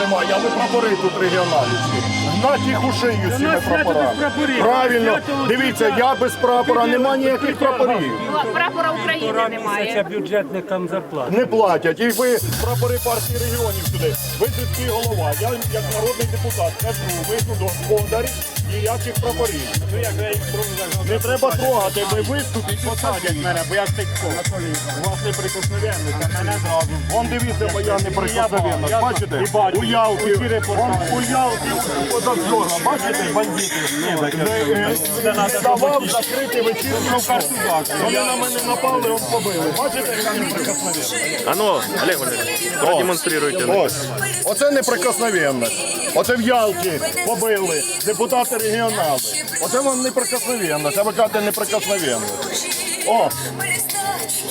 немає, але прапори тут регіоналівські. Гнать їх у шию з цими прапорами. прапорів. Правильно, дивіться, я без прапора, нема ніяких прапорів. Прапора України Це немає. бюджетникам зарплати. Не платять. І ви прапори партії регіонів сюди. Ви сільський голова. Я як народний депутат кажу, ви тут господарі, ніяких прапорів. Ну як я їх Не треба трогати, ви виступіть, посадять мене, бо я стечко. У вас неприкосновенний, це мене зразу. Вон дивіться, бо я неприкосновенний. Бачите? Уявки, вон уявки позавчора. Бачите, бандити? Не давав закрити вечірню картузак. Вони на мене напали, он побили. Бачите, яка неприкосновенна? А ну, Олег Валерійович, продемонструйте. Ось, оце неприкосновенність. Оце в Ялті побили депутати регіонали. Оце вам неприкосновенність, а ви кажете неприкосновенність. О,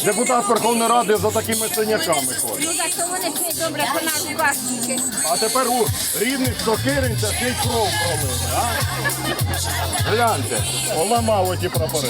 депутат Верховної Ради за такими синяками ходить. Ну так то вони ще добре по власники. А тепер у рідних сокиринця ще й кров пролили, а? Гляньте, поламав оті прапори.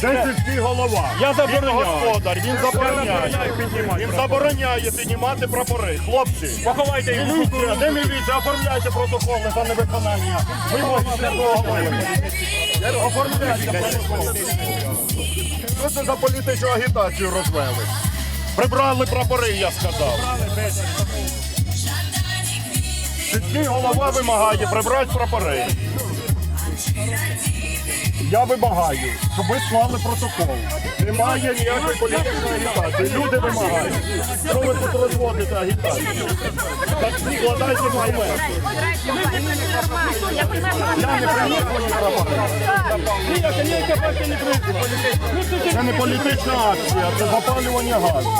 це сільський голова. Я забороняю. Він господар, він забороняє. Він забороняє піднімати прапори. Хлопці, Поховайте їх. міліція, де міліція? Оформляйте протоколи за невиконання. Вимоги голови. Оформляйте протоколи. Що це за політичну агітацію розвели? Прибрали прапори, я сказав. Сільський голова вимагає прибрати прапори. Я вимагаю, щоб ви склали протокол. Немає ніякої політичної агітації. Люди вимагають. Що ви тут розводите агітацію? Так складайте документи. Я не свої прапори. Це не політична акція, це запалювання газу.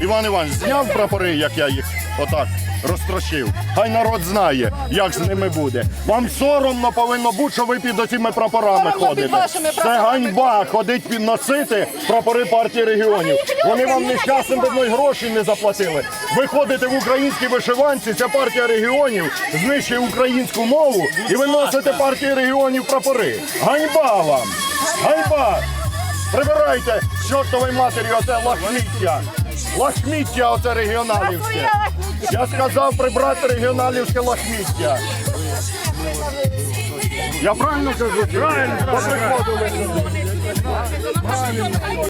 Іван Іванович, зняв прапори, як я їх отак розтрощив. Хай народ знає, як з ними буде. Вам соромно повинно бути, що ви під оцими прапорами ходите. Це ганьба ходить під носити прапори партії регіонів. Вони вам не часом одної гроші не заплатили. Ви ходите в українській вишиванці, ця партія регіонів знищує українську мову і ви носите партії регіонів прапори. Ганьба вам! Ганьба! Прибирайте з чортової матері оце лахміття. Лахміття оце регіоналівське. Я сказав прибрати регіоналівське лахміття. Я правильно кажу? Правильно.